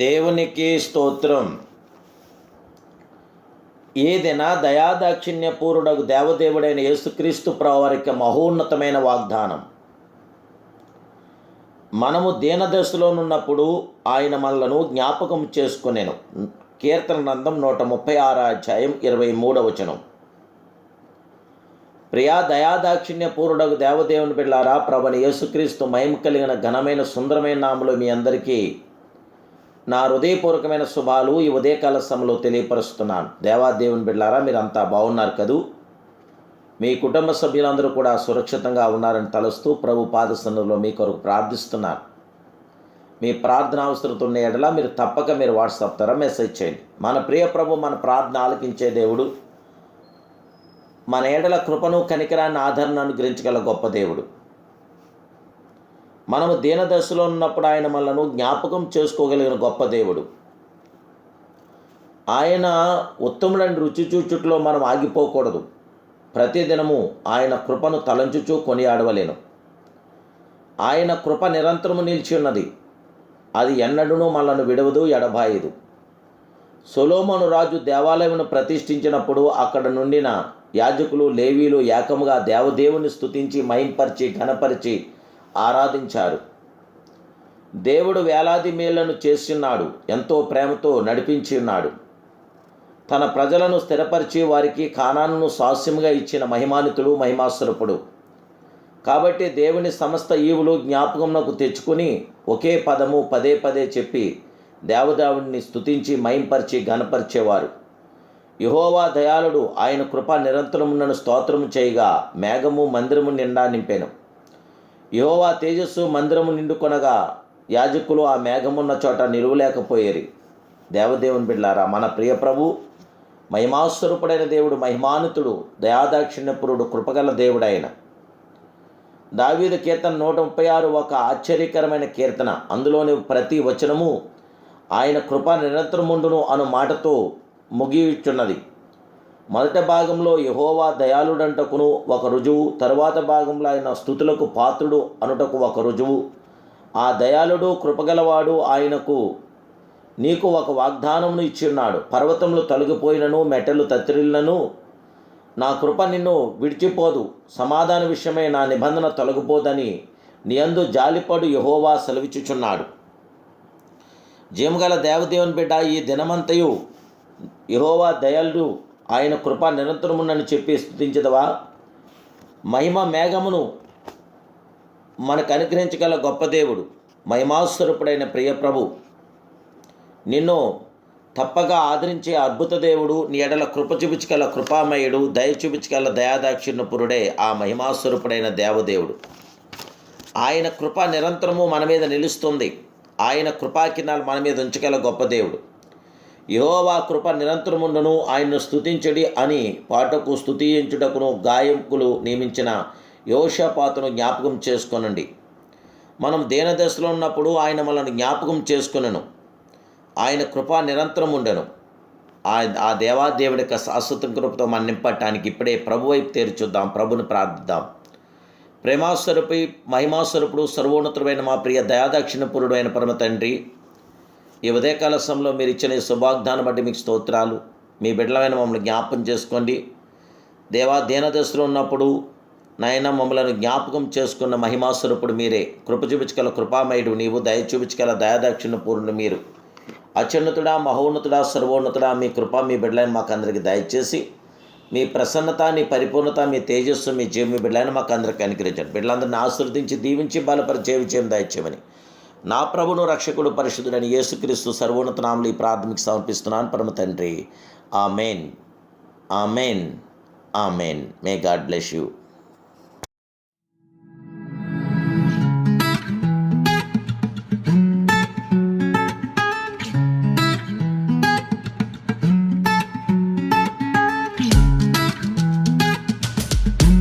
దేవునికి స్తోత్రం. ఏదైనా దయాదాక్షిణ్యపూరుడకు దేవదేవుడైన యేసుక్రీస్తు ప్రవారికి మహోన్నతమైన వాగ్దానం. మనము దీనదశలోనున్నప్పుడు ఆయన మనలను జ్ఞాపకం చేసుకునేను. కీర్తన నందం నూట ముప్పై ఆరు అధ్యాయం ఇరవై మూడవ వచనం. ప్రియా దయాదాక్షిణ్యపూరుడకు దేవదేవుని బిళ్ళారా ప్రభని యేసుక్రీస్తు మహిమ కలిగిన ఘనమైన సుందరమైన నామలో మీ అందరికీ నా హృదయపూర్వకమైన శుభాలు ఈ ఉదయకాల సమయంలో తెలియపరుస్తున్నాను. దేవాదేవుని బిడ్డారా మీరంతా బాగున్నారు కదూ? మీ కుటుంబ సభ్యులందరూ కూడా సురక్షితంగా ఉన్నారని తలుస్తూ ప్రభు పాదసన్నులో మీ కొరకు ప్రార్థిస్తున్నాను. మీ ప్రార్థన అవసరం ఉన్న ఎడల మీరు తప్పక మీరు వాట్సాప్ ద్వారా మెసేజ్ చేయండి. మన ప్రియ ప్రభు మన ప్రార్థన ఆలకించే దేవుడు మన ఏడల కృపను కనికరాన్ని ఆదరణ అనుగ్రహించగల గొప్ప దేవుడు. మనము దీనదశలో ఉన్నప్పుడు ఆయన మనను జ్ఞాపకం చేసుకోగలిగిన గొప్ప దేవుడు. ఆయన ఉత్తముడని రుచి చూచుట్లో మనం ఆగిపోకూడదు. ప్రతిదినము ఆయన కృపను తలంచుచూ కొనియాడవలేను. ఆయన కృప నిరంతరము నిలిచి ఉన్నది. అది ఎన్నడూ మనలను విడవదు ఎడబాయదు. సొలోమను రాజు దేవాలయమును ప్రతిష్ఠించినప్పుడు అక్కడ నుండిన యాజకులు లేవీలు ఏకముగా దేవదేవుని స్థుతించి మహింపరిచి ఘనపరిచి ఆరాధించారు. దేవుడు వేలాది మేళ్ళను చేస్తున్నాడు ఎంతో ప్రేమతో నడిపించి ఉన్నాడు తన ప్రజలను స్థిరపరిచి వారికి కానాను స్వాస్యంగా ఇచ్చిన మహిమానితుడు మహిమాస్వరూపుడు కాబట్టి దేవుని సమస్త ఈవులు జ్ఞాపకంలోకి తెచ్చుకుని ఒకే పదము పదే పదే చెప్పి దేవదేవుడిని స్థుతించి మయంపరిచి ఘనపరిచేవారు. యహోవా దయాళుడు ఆయన కృప నిరంతరమున్నను స్తోత్రము చేయగా మేఘము మందిరము నిండా నింపాను. యోవా తేజస్సు మందిరము నిండుకొనగా యాజకులు ఆ మేఘమున్న చోట నిలువలేకపోయేరి. దేవదేవుని బిడ్లారా మన ప్రియ ప్రభు మహిమాస్వరూపుడైన దేవుడు మహిమానుతుడు దయాదాక్షిణ్యపురుడు కృపగల దేవుడైన. దావీదు కీర్తన నూట ముప్పై ఆరు ఒక ఆశ్చర్యకరమైన కీర్తన. అందులోని ప్రతి వచనము ఆయన కృప నిరంతరముండును అను మాటతో ముగియుచున్నది. మొదటి భాగంలో యహోవా దయాళుడంటకును ఒక రుజువు తరువాత భాగంలో ఆయన స్థుతులకు పాత్రుడు అనుటకు ఒక రుజువు. ఆ దయాళుడు కృపగలవాడు ఆయనకు నీకు ఒక వాగ్దానమును ఇచ్చిన్నాడు పర్వతములు తొలగిపోయినను మెటలు తత్తిరిల్లను. నా కృప నిన్ను విడిచిపోదు. సమాధాన విషయమై నా నిబంధన తొలగిపోదని నియందు జాలిపడు యహోవా సెలవిచ్చుచున్నాడు. జీమగల దేవదేవుని బిడ్డ ఈ దినమంతయు యహోవా దయాళుడు ఆయన కృప నిరంతరమునని చెప్పి స్థుతించదవా? మహిమ మేఘమును మనకు అనుగ్రహించగల గొప్ప దేవుడు మహిమాస్వరూపుడైన ప్రియప్రభు. నిన్ను తప్పగా ఆదరించే అద్భుత దేవుడు నీ ఎడల కృప చూపించగల కృపామయుడు దయ చూపించగల దయాదాక్షిణ్యపురుడే ఆ మహిమాస్వరూపుడైన దేవదేవుడు. ఆయన కృప నిరంతరము మన మీద నిలుస్తుంది. ఆయన కృపాకిరణాలు మన మీద ఉంచగల గొప్ప దేవుడు. యహోవా కృప నిరంతరముండను ఆయన్ను స్థుతించడి అని పాటకు స్థుతించుటకును గాయకులు నియమించిన యోషపాతను జ్ఞాపకం చేసుకొనండి. మనం దేనదశలో ఉన్నప్పుడు ఆయన మనల్ని జ్ఞాపకం చేసుకునను. ఆయన కృప నిరంతరం ఉండను ఆ ఆ దేవాదేవుడి యొక్క శాశ్వత కృపతో మనం నింపటానికి ఇప్పుడే ప్రభు వైపు తెరిచుద్దాం ప్రభుని ప్రార్థిద్దాం. ప్రేమాస్వరూపి మహిమాస్వరూపుడు సర్వోన్నతుడైన మా ప్రియ దయాదాక్షిణపురుడు అయిన పరమ తండ్రి ఈ ఉదయకాల సమయంలో మీరు ఇచ్చిన ఈ శుభాగ్దాన్ని బట్టి మీకు స్తోత్రాలు. మీ బిడ్డలమైన మమ్మల్ని జ్ఞాపకం చేసుకోండి. దేవా దీనదశలో ఉన్నప్పుడు నాయన మమ్మలను జ్ఞాపకం చేసుకున్న మహిమాస్వరూపుడు మీరే. కృప చూపించగల కృపామయుడు నీవు దయ చూపించగల దయాదాక్షిణ పూర్ణుడు మీరు. అత్యున్నతుడా మహోన్నతుడా సర్వోన్నతుడా మీ కృప మీ బిడ్డలైన మాకు అందరికి దయచేసి మీ ప్రసన్నత మీ పరిపూర్ణత మీ తేజస్సు మీ జీవి మీ బిడ్డలైన మాకు అందరికి అనుగ్రహించండి. బిడ్డలందరిని ఆశీర్వదించి దీవించి బలపరిచే విజయం దయచేయమని నా ప్రభును రక్షకుడు పరిశుద్ధుడని యేసుక్రీస్తు సర్వోన్నత నామలు ఈ ప్రాథమిక సమర్పిస్తున్నాను. పరమ తండ్రి ఆ మెయిన్ ఆ మెయిన్ ఆ మెయిన్ మే గాడ్ బ్లెస్ యూ